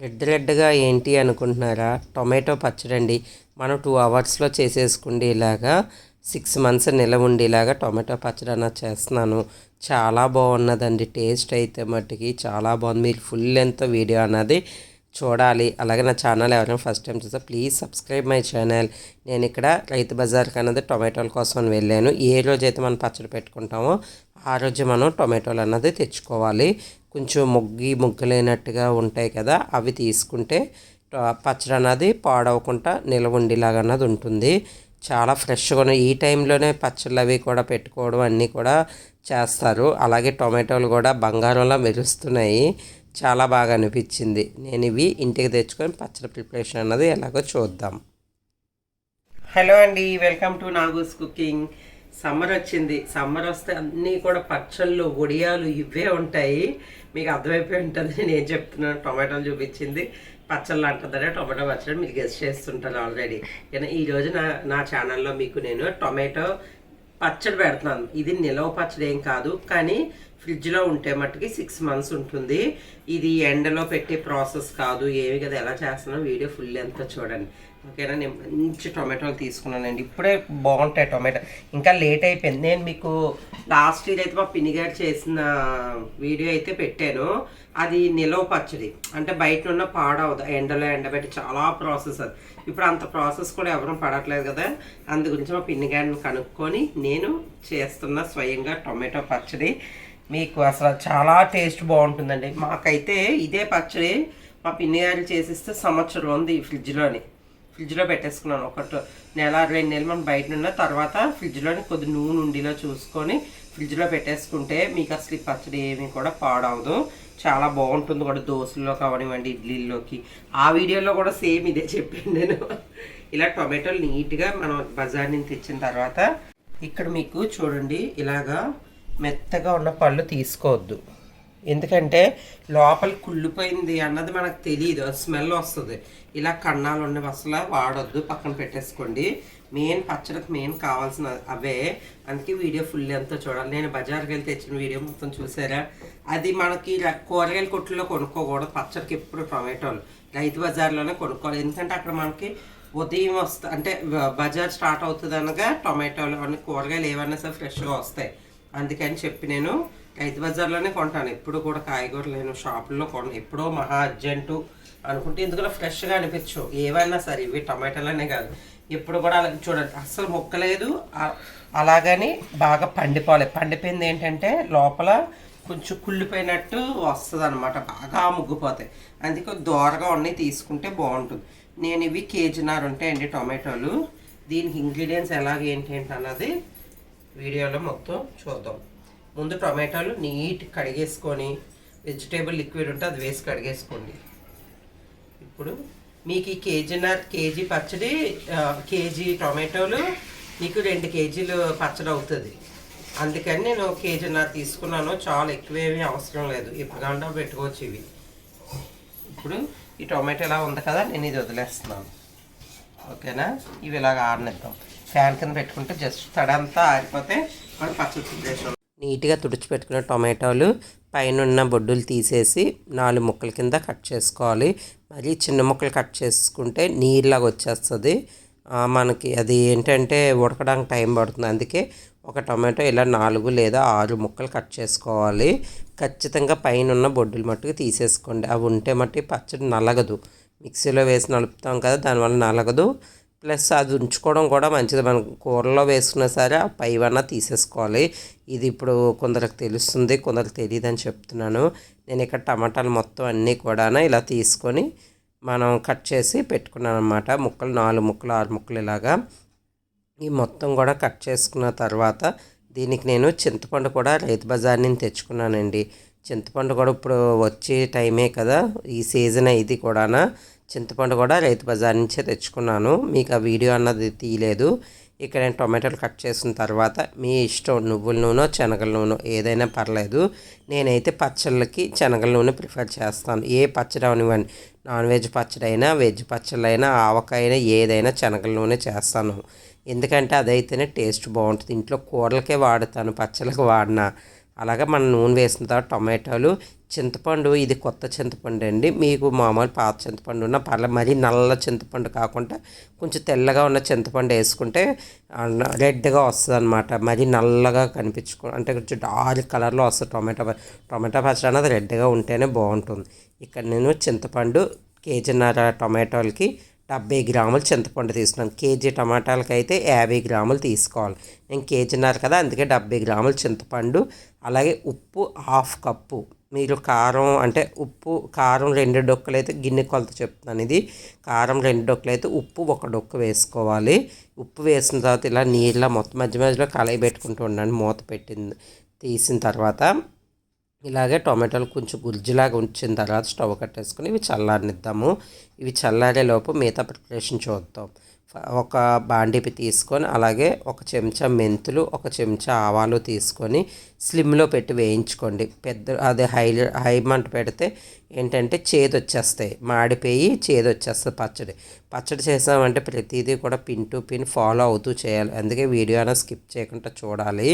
Red రెడ్గా ఏంటి అనుకుంటున్నారా? టొమాటో పచ్చడి అండి మనం టూ అవర్స్లో చేసేసుకుండి ఇలాగా సిక్స్ మంత్స్ నిలవ ఉండేలాగా టొమాటో పచ్చడి అన్న చేస్తున్నాను. చాలా బాగున్నదండి. టేస్ట్ అయితే మట్టుకి చాలా బాగుంది. మీరు ఫుల్ లెంత్ వీడియో అన్నది చూడాలి. అలాగే నా ఛానల్ ఎవరైనా ఫస్ట్ టైం చూస్తే ప్లీజ్ సబ్స్క్రైబ్ మై ఛానల్ నేను ఇక్కడ రైతు బజార్కి అన్నది టొమాటోల కోసం వెళ్ళాను. ఏ రోజైతే మనం పచ్చడి పెట్టుకుంటామో ఆ రోజు మనం టొమాటోలు అన్నది తెచ్చుకోవాలి. కొంచెం మొగ్గి ముగ్గులైనట్టుగా ఉంటాయి కదా అవి తీసుకుంటే పచ్చడి అన్నది పాడవకుండా నిల్వ ఉండేలాగా అన్నది ఉంటుంది. చాలా ఫ్రెష్గా ఉన్నాయి ఈ టైంలోనే పచ్చళ్ళు అవి కూడా పెట్టుకోవడం అన్నీ కూడా చేస్తారు. అలాగే టొమాటోలు కూడా బంగారంలో మెరుస్తున్నాయి. చాలా బాగా అనిపించింది. నేను ఇవి ఇంటికి తెచ్చుకొని పచ్చడి ప్రిపరేషన్ అన్నది ఎలాగో చూద్దాం. హలో అండి welcome to Nagu's cooking. Summer వచ్చింది సమ్మర్ వస్తే అన్నీ కూడా పచ్చళ్ళు వడియాలు ఇవే ఉంటాయి. మీకు అర్థమైపోయి ఉంటుంది. నేను ఏం చెప్తున్నాను టొమాటోలు చూపించింది. పచ్చళ్ళు అంటుందనే టొమాటో పచ్చడి మీరు గెస్ట్ చేస్తుంటారు ఆల్రెడీ కానీ ఈరోజు నా నా ఛానల్లో మీకు నేను టొమాటో పచ్చడి పెడుతున్నాను. ఇది నిలవ పచ్చడి ఏం కాదు కానీ ఫ్రిడ్జ్లో ఉంటే మట్టుకి సిక్స్ మంత్స్ ఉంటుంది. ఇది ఎండలో పెట్టే ప్రాసెస్ కాదు. ఏమి కదా ఎలా చేస్తున్నాం వీడియో ఫుల్ ఎంత చూడండి. ఓకేనా నేను మంచి టొమాటోలు తీసుకున్నానండి. ఇప్పుడే బాగుంటాయి టొమాటో. ఇంకా లేట్ అయిపోయింది. నేను మీకు లాస్ట్ ఇయర్ అయితే మా పిన్నిగారు చేసిన వీడియో అయితే పెట్టాను. అది నిలవ పచ్చడి. అంటే బయట ఉన్న పాడవదు. ఎండలో ఎండబెట్టి చాలా ప్రాసెస్ అది. ఇప్పుడు అంత ప్రాసెస్ కూడా ఎవరూ పడట్లేదు కదా. అందు గురించి మా పిన్ని గారిని కనుక్కొని నేను చేస్తున్న స్వయంగా టొమాటో పచ్చడి. మీకు అసలు చాలా టేస్ట్ బాగుంటుందండి. మాకైతే ఇదే పచ్చడి మా పిన్ని గారు చేసిస్తే సంవత్సరం ఉంది ఈ ఫ్రిడ్జ్లోని ఫ్రిడ్జ్లో పెట్టేసుకున్నాను. ఒకటి నెల రెండు నెలలు మనం బయట ఉన్న తర్వాత ఫ్రిడ్జ్లోని కొద్ది నూనె ఉండిలో చూసుకొని ఫ్రిడ్జ్లో పెట్టేసుకుంటే మీకు అసలు ఈ పచ్చడి ఏమీ కూడా పాడవదు. చాలా బాగుంటుంది కూడా దోశల్లోకి కావనివ్వండి ఇడ్లీల్లోకి. ఆ వీడియోలో కూడా సేమ్ ఇదే చెప్పాను నేను. ఇలా టొమాటోలు నీట్గా మనం బజార్ నుంచి తెచ్చిన తర్వాత ఇక్కడ మీకు చూడండి ఇలాగా మెత్తగా ఉన్న పళ్ళు తీసుకోవద్దు. ఎందుకంటే లోపల కుళ్ళిపోయింది అన్నది మనకు తెలియదు స్మెల్ వస్తుంది. ఇలా కన్నాలు ఉన్నవి అసలు వాడొద్దు పక్కన పెట్టేసుకోండి. మెయిన్ పచ్చడికి మెయిన్ కావాల్సిన అవే. అందుకే వీడియో ఫుల్ ఎంతో చూడాలి. నేను బజార్కి వెళ్ళి తెచ్చిన వీడియో మొత్తం చూసారా? అది మనకి కూరగాయల కొట్టులో కొనుక్కోకూడదు. పచ్చడికి ఎప్పుడు టొమాటోలు. రైతు బజార్లోనే కొనుక్కోవాలి. ఎందుకంటే అక్కడ మనకి ఉదయం వస్తా అంటే బజార్ స్టార్ట్ అవుతుంది అనగా టొమాటోలు అన్ని కూరగాయలు ఏవన్నా సరే ఫ్రెష్గా వస్తాయి. అందుకని చెప్పి నేను రైతు బజార్లోనే కొంటాను. ఎప్పుడు కూడా కాయగూరలు నేను షాపుల్లో కొన ఎప్పుడో మహా అర్జెంటు అనుకుంటే ఎందుకంటే ఫ్రెష్గా అనిపించు ఏవైనా సరే ఇవి టమాటాలనే కాదు. ఎప్పుడు కూడా అలా చూడండి. అస్సలు ముక్కలేదు. అలాగని బాగా పండిపోవాలి. పండిపోయింది ఏంటంటే లోపల కొంచెం కుళ్ళిపోయినట్టు వస్తుంది అనమాట బాగా ముగ్గిపోతాయి. అందుకే దోరగా ఉన్నాయి తీసుకుంటే బాగుంటుంది. నేను ఇవి కేజీనార్ ఉంటాయండి టొమాటోలు. దీనికి ఇంగ్రీడియంట్స్ ఎలాగ ఏంటి ఏంటి అన్నది వీడియోలో మొత్తం చూద్దాం. ముందు టొమాటోలు నీట్ కడిగేసుకొని వెజిటేబుల్ లిక్విడ్ ఉంటే అది వేసి కడిగేసుకోండి. ఇప్పుడు మీకు ఈ కేజీన్నర కేజీ పచ్చడి కేజీ టొమాటోలు మీకు రెండు కేజీలు పచ్చడి అవుతుంది. అందుకని నేను కేజీన్నర తీసుకున్నాను. చాలా ఎక్కువేమీ అవసరం లేదు. ఇప్పుడు గంట పెట్టుకోవచ్చు ఇవి. ఇప్పుడు ఈ టొమాటో ఇలా ఉంది కదా నేను ఇది వదిలేస్తున్నాను. ఓకేనా? ఇవి ఇలాగ ఆడనిద్దాం ఫ్యాన్ కింద పెట్టుకుంటే జస్ట్ తడంతా ఆరిపోతే మనం పచ్చడి ప్రిపరేషన్ నీట్గా తుడిచిపెట్టుకున్న టొమాటోలు పైన ఉన్న బొడ్డులు తీసేసి నాలుగు ముక్కల కింద కట్ చేసుకోవాలి. మరి చిన్న ముక్కలు కట్ చేసుకుంటే నీరులాగా వచ్చేస్తుంది. మనకి అది ఏంటంటే ఉడకడానికి టైం పడుతుంది. అందుకే ఒక టొమాటో ఇలా నాలుగు లేదా ఆరు ముక్కలు కట్ చేసుకోవాలి. ఖచ్చితంగా పైన ఉన్న బొడ్డులు మట్టుకు తీసేసుకోండి. అవి ఉంటే మట్టి పచ్చడి నలగదు. మిక్సీలో వేసి నలుపుతాం కదా దానివల్ల నలగదు. ప్లస్ అది ఉంచుకోవడం కూడా మంచిది. మనం కూరలో వేసుకున్నా సరే ఆ పైవన్నా తీసేసుకోవాలి. ఇది ఇప్పుడు కొందరికి తెలుస్తుంది కొందరికి తెలియదు అని చెప్తున్నాను. నేను ఇక్కడ టమాటాలు మొత్తం అన్నీ కూడా ఇలా తీసుకొని మనం కట్ చేసి పెట్టుకున్నాను అనమాట ముక్కలు నాలుగు ముక్కలు ఆరు ముక్కలు ఇలాగా. ఈ మొత్తం కూడా కట్ చేసుకున్న తర్వాత దీనికి నేను చింతపండు కూడా రైతు బజార్ నుంచి తెచ్చుకున్నానండి. చింతపండు కూడా ఇప్పుడు వచ్చే టైమే కదా. ఈ సీజన్ ఇది కూడానా. చింతపండు కూడా రైతు బజార్ నుంచే తెచ్చుకున్నాను. మీకు ఆ వీడియో అన్నది తీయలేదు. ఇక్కడ నేను టొమాటోలు కట్ చేసిన తర్వాత మీ ఇష్టం నువ్వుల నూనె శనగల నూనె ఏదైనా పర్లేదు. నేనైతే పచ్చళ్ళకి శనగల నూనె ప్రిఫర్ చేస్తాను. ఏ పచ్చడి అవనివ్వండి నాన్ వెజ్ పచ్చడి అయినా వెజ్ పచ్చళ్ళైనా అయినా ఏదైనా శనగల నూనె చేస్తాను. ఎందుకంటే అదైతేనే టేస్ట్ బాగుంటుంది. ఇంట్లో కూరలకే వాడతాను పచ్చళ్ళకి వాడినా. అలాగే మనం నూనె వేసిన తర్వాత టొమాటోలు చింతపండు ఇది కొత్త చింతపండు అండి. మీకు మామూలు పాత చింతపండు ఉన్న పర్లేదు మరీ నల్ల చింతపండు కాకుండా కొంచెం తెల్లగా ఉన్న చింతపండు వేసుకుంటే రెడ్గా వస్తుంది అనమాట మరీ నల్లగా కనిపించుకో అంటే కొంచెం డార్క్ కలర్లో వస్తుంది టొమాటో టొమాటో పచ్చడి అనేది రెడ్గా ఉంటేనే బాగుంటుంది. ఇక్కడ నేను చింతపండు కేజీన్నర టొమాటోలకి డెబ్బై గ్రాములు చింతపండు తీసుకున్నాను. కేజీ టమాటాలకి అయితే యాభై గ్రాములు తీసుకోవాలి. నేను కేజీన్నర కదా అందుకే డెబ్బై గ్రాములు చింతపండు అలాగే ఉప్పు హాఫ్ కప్పు మీరు కారం అంటే ఉప్పు కారం రెండు డొక్కలు అయితే గిన్నె కొలత చెప్తున్నాను ఇది. కారం రెండు డొక్కలు అయితే ఉప్పు ఒక డొక్క వేసుకోవాలి. ఉప్పు వేసిన తర్వాత ఇలా నీళ్ళ మొత్తం మధ్య మధ్యలో కలయి పెట్టుకుంటూ ఉండండి. మూత పెట్టింది తీసిన తర్వాత ఇలాగే టొమాటోలు కొంచెం గుజ్జులాగా ఉంచిన తర్వాత స్టవ్ కట్టేసుకుని ఇవి చల్లారనిద్దాము. ఇవి చల్లారే లోపు మిగతా ప్రిపరేషన్ చూద్దాం. ఒక బాండిపి తీసుకొని అలాగే ఒక చెంచా మెంతులు ఒక చెంచా ఆవాలు తీసుకొని స్లిమ్లో పెట్టి వేయించుకోండి. పెద్ద అదే హై హై మంట పెడితే ఏంటంటే చేదు వచ్చేస్తాయి మాడిపోయి చేదు వచ్చేస్తుంది పచ్చడి. పచ్చడి చేసామంటే ప్రతిదీ కూడా పిన్ టు పిన్ ఫాలో అవుతూ చేయాలి. అందుకే వీడియో అయినా స్కిప్ చేయకుండా చూడాలి.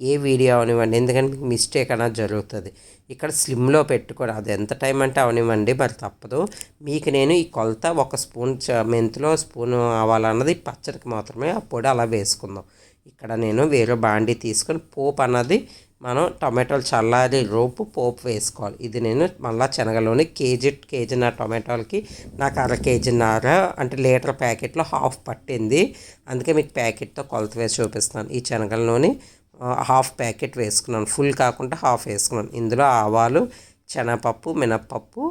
ఏ వీడియో అవనివ్వండి. ఎందుకంటే మీకు మిస్టేక్ అనేది జరుగుతుంది. ఇక్కడ స్లిమ్లో పెట్టుకోండి. అది ఎంత టైం అంటే అవనివ్వండి. మరి తప్పదు. మీకు నేను ఈ కొలత ఒక స్పూన్ మెంతులో స్పూన్ అవ్వాలన్నది పచ్చడికి మాత్రమే ఆ పొడి అలా వేసుకుందాం. ఇక్కడ నేను వేరే బాండి తీసుకొని పోపు అన్నది మనం టమాటోలు చల్లారి రోపు పోపు వేసుకోవాలి. ఇది నేను మళ్ళీ శనగలోని కేజీ కేజీన్నర టొమాటోలకి నాకు అర కేజీన్నర అంటే లీటర్ ప్యాకెట్లో హాఫ్ పట్టింది. అందుకే మీకు ప్యాకెట్తో కొలత వేసి చూపిస్తాను ఈ శనగలోని హాఫ్ ప్యాకెట్ వేసుకున్నాను. ఫుల్ కాకుండా హాఫ్ వేసుకున్నాను. ఇందులో ఆవాలు శనగపప్పు మినప్పప్పు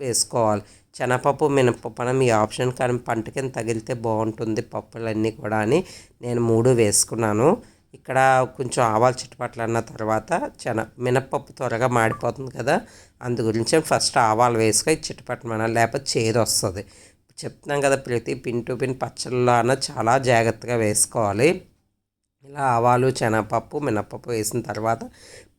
వేసుకోవాలి. శనగపప్పు మినప్పప్పు అని మీ ఆప్షన్ కానీ పంట కింద తగిలితే బాగుంటుంది పప్పులన్నీ కూడా అని నేను మూడు వేసుకున్నాను. ఇక్కడ కొంచెం ఆవాలు చుట్టుపక్కల అన్న తర్వాత చెన మినప్పప్పు త్వరగా మాడిపోతుంది కదా అందు గురించి ఫస్ట్ ఆవాలు వేసుకొని చిట్టుపట్టమన లేకపోతే చేదు వస్తుంది. చెప్తున్నాం కదా ప్రతి పిన్ టు పిన్ పచ్చళ్ళలో అన్న చాలా జాగ్రత్తగా వేసుకోవాలి. ఇలా ఆవాలు శనగపప్పు మినప్పప్పు వేసిన తర్వాత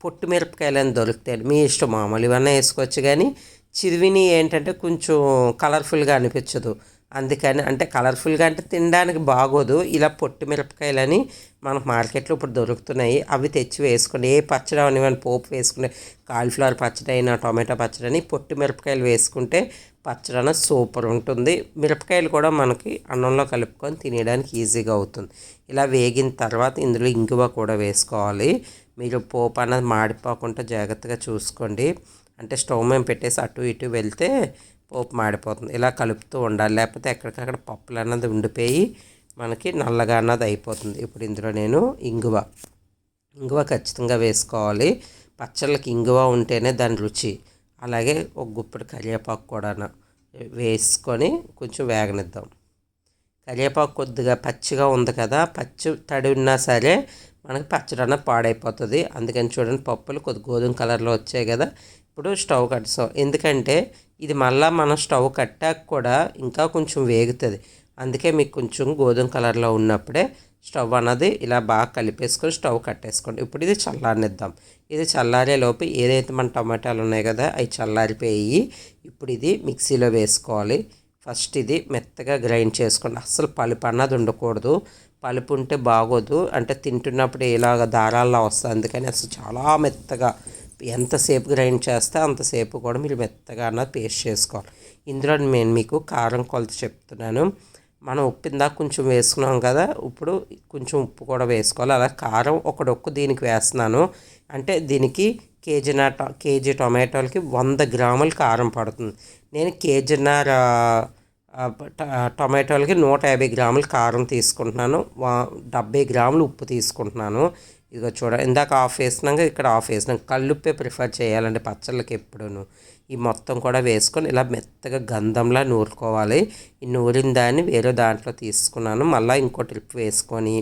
పొట్టు మిరపకాయలు దొరుకుతాయి మీ ఇష్టం మామూలు ఇవన్నీ వేసుకోవచ్చు కానీ చిరివిని ఏంటంటే కొంచెం కలర్ఫుల్గా అనిపించదు. అందుకని అంటే కలర్ఫుల్గా అంటే తినడానికి బాగోదు. ఇలా పొట్టి మిరపకాయలని మనకు మార్కెట్లో ఇప్పుడు దొరుకుతున్నాయి. అవి తెచ్చి వేసుకుని ఏ పచ్చడి అవనివని పోపు వేసుకునే కాలీఫ్లవర్ పచ్చడి అయినా టొమాటో పచ్చడి అని పొట్టి మిరపకాయలు వేసుకుంటే పచ్చడి అనేది సూపర్ ఉంటుంది. మిరపకాయలు కూడా మనకి అన్నంలో కలుపుకొని తినేయడానికి ఈజీగా అవుతుంది. ఇలా వేగిన తర్వాత ఇందులో ఇంగువ కూడా వేసుకోవాలి. మీరు పోపు అన్నది మాడిపోకుండా జాగ్రత్తగా చూసుకోండి. అంటే స్టవ్ మేము పెట్టేసి అటు ఇటు వెళ్తే పోపు మాడిపోతుంది ఇలా కలుపుతూ ఉండాలి. లేకపోతే ఎక్కడికక్కడ పప్పులు అన్నది ఉండిపోయి మనకి నల్లగా అన్నది అయిపోతుంది. ఇప్పుడు ఇందులో నేను ఇంగువ. ఇంగువ ఖచ్చితంగా వేసుకోవాలి. పచ్చళ్ళకి ఇంగువ ఉంటేనే దాని రుచి. అలాగే ఒక గుప్పెడు కరివేపాకు కూడా వేసుకొని కొంచెం వేగనిద్దాం. కరివేపాకు కొద్దిగా పచ్చిగా ఉంది కదా పచ్చి తడి ఉన్నా సరే మనకి పచ్చడి పాడైపోతుంది. అందుకని చూడండి పప్పులు కొద్ది గోధుమ కలర్లో వచ్చాయి కదా. ఇప్పుడు స్టవ్ కట్టిస్తాం ఎందుకంటే ఇది మళ్ళీ మనం స్టవ్ కట్టాక కూడా ఇంకా కొంచెం వేగుతుంది. అందుకే మీకు కొంచెం గోధుమ కలర్లో ఉన్నప్పుడే స్టవ్ అన్నది ఇలా బాగా కలిపేసుకొని స్టవ్ కట్టేసుకోండి. ఇప్పుడు ఇది చల్లారనిద్దాం. ఇది చల్లారే లోపు ఏదైతే మన టమాటాలు ఉన్నాయి కదా అవి చల్లారిపోయి ఇప్పుడు ఇది మిక్సీలో వేసుకోవాలి. ఫస్ట్ ఇది మెత్తగా గ్రైండ్ చేసుకోండి. అస్సలు పలుపు అన్నది ఉండకూడదు. పలుపు ఉంటే బాగోదు. అంటే తింటున్నప్పుడు ఇలాగ దారాల్లో వస్తుంది. అందుకని అసలు చాలా మెత్తగా ఎంతసేపు గ్రైండ్ చేస్తే అంతసేపు కూడా మీరు మెత్తగా అన్నది పేస్ట్ చేసుకోవాలి. ఇందులో నేను మీకు కారం కొలత చెప్తున్నాను. మనం ఉప్పు ఇందాక కొంచెం వేసుకున్నాం కదా ఇప్పుడు కొంచెం ఉప్పు కూడా వేసుకోవాలి. అలా కారం ఒకడొక్కు దీనికి వేస్తున్నాను. అంటే దీనికి కేజీన్నర కేజీ టొమాటోలకి వంద గ్రాములు కారం పడుతుంది. నేను కేజీన్నర టొమాటోలకి నూట యాభై గ్రాముల కారం తీసుకుంటున్నాను. డెబ్బై గ్రాములు ఉప్పు తీసుకుంటున్నాను. ఇదిగో చూడ ఇందాక ఆఫ్ వేసినాక ఇక్కడ ఆఫ్ వేసినాం. కల్లుప్పే ప్రిఫర్ చేయాలండి పచ్చళ్ళకి ఎప్పుడూను. ఈ మొత్తం కూడా వేసుకొని ఇలా మెత్తగా గంధంలా నూరుకోవాలి. ఈ నూరిన దాన్ని వేరే దాంట్లో తీసుకున్నాను. మళ్ళీ ఇంకో ట్రిప్ వేసుకొని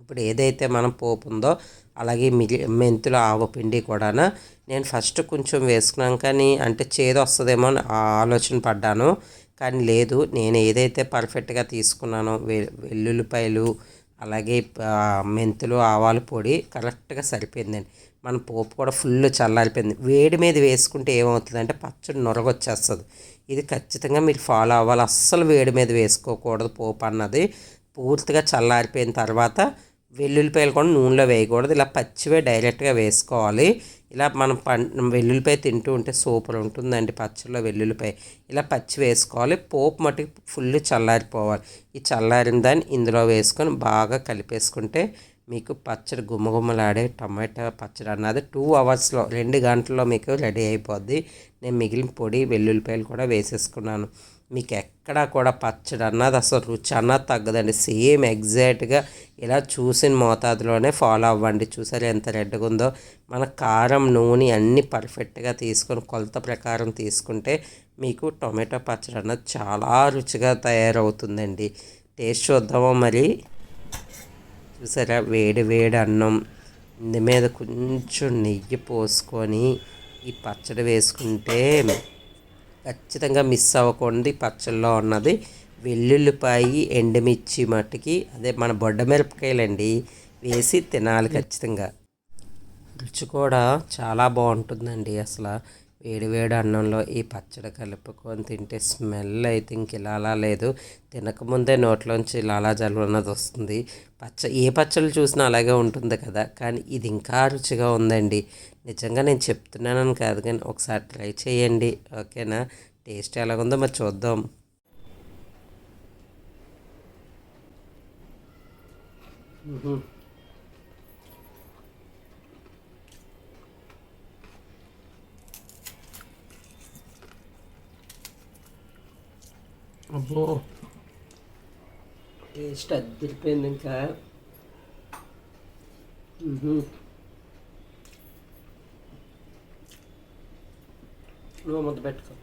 ఇప్పుడు ఏదైతే మనం పోపు ఉందో అలాగే మిగి మెంతుల ఆవపిండి కూడానా నేను ఫస్ట్ కొంచెం వేసుకున్నాం కానీ అంటే చేదు వస్తుందేమో అని ఆలోచన పడ్డాను. కానీ లేదు నేను ఏదైతే పర్ఫెక్ట్గా తీసుకున్నానో వెల్లుల్లిపాయలు అలాగే మెంతులు ఆవాల పొడి కరెక్ట్గా సరిపోయిందండి. మన పోపు కూడా ఫుల్ చల్లారిపోయింది. వేడి మీద వేసుకుంటే ఏమవుతుందంటే పచ్చడి నొరగొచ్చేస్తుంది. ఇది ఖచ్చితంగా మీరు ఫాలో అవ్వాలి. అస్సలు వేడి మీద వేసుకోకూడదు పోపు అన్నది. పూర్తిగా చల్లారిపోయిన తర్వాత వెల్లుల్లిపాయలు కూడా నూనెలో వేయకూడదు. ఇలా పచ్చివే డైరెక్ట్గా వేసుకోవాలి. ఇలా మనం పం వెల్లుల్లిపాయ తింటూ ఉంటే సూపర్ ఉంటుందండి పచ్చడిలో వెల్లుల్లిపాయ. ఇలా పచ్చి వేసుకోవాలి. పోపు మట్టుకు ఫుల్ చల్లారిపోవాలి. ఈ చల్లారిన దాన్ని ఇందులో వేసుకొని బాగా కలిపేసుకుంటే మీకు పచ్చడి గుమ్మగుమ్మలాడే టమాటా పచ్చడి అన్నది టూ అవర్స్లో రెండు గంటల్లో మీకు రెడీ అయిపోద్ది. నేను మిగిలిన పొడి వెల్లుల్లిపాయలు కూడా వేసేసుకున్నాను. మీకు ఎక్కడా కూడా పచ్చడి అన్నది అసలు రుచి అన్నది తగ్గదండి. సేమ్ ఎగ్జాక్ట్గా ఇలా చూసిన మోతాదులోనే ఫాలో అవ్వండి. చూసారు ఎంత రెడ్గా ఉందో? మన కారం నూనె అన్నీ పర్ఫెక్ట్గా తీసుకొని కొలత ప్రకారం తీసుకుంటే మీకు టొమాటో పచ్చడి అన్నది చాలా రుచిగా తయారవుతుందండి. టేస్ట్ చూద్దామా మరి? చూసారా? వేడి వేడి అన్నం. ఇందు మీద కొంచెం నెయ్యి పోసుకొని ఈ పచ్చడి వేసుకుంటే ఖచ్చితంగా మిస్ అవ్వకుండా పచ్చళ్ళలో ఉన్నది వెల్లుల్లిపాయి ఎండుమిర్చి మట్టుకి అదే మన బొడ్డ మిరపకాయలండి వేసి తినాలి ఖచ్చితంగా. రుచి కూడా చాలా బాగుంటుందండి అసలు. వేడి వేడి అన్నంలో ఈ పచ్చడి కలుపుకొని తింటే స్మెల్ అయితే ఇంక ఇలా లేదు. తినకముందే నోట్లోంచి లాలా జలు అన్నది వస్తుంది. పచ్చ ఏ పచ్చళ్ళు చూసినా అలాగే ఉంటుంది కదా. కానీ ఇది ఇంకా రుచిగా ఉందండి. నిజంగా నేను చెప్తున్నానని కాదు కానీ ఒకసారి ట్రై చేయండి. ఓకేనా? టేస్ట్ ఎలాగుందో మరి చూద్దాం. అబ్బో. టేస్ట్ అద్దరిపోయింది ఇంకా. నువ్వు ముద్ద పెట్టుకో.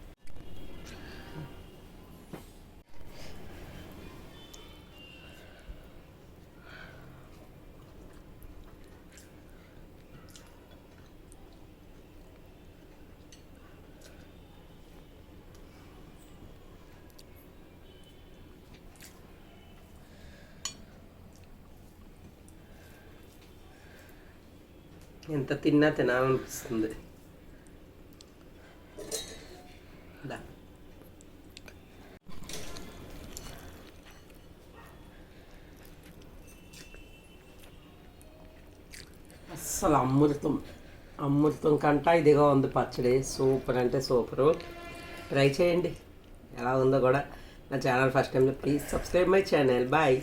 ఎంత తిన్నా తినాలనిపిస్తుంది. అసలు అస్సలు అమృతం అమృతం కంట ఇదిగా ఉంది పచ్చడి. సూపర్ అంటే సూపరు. ట్రై చేయండి. ఎలా ఉందో కూడా నా channel first time please subscribe my channel. Bye.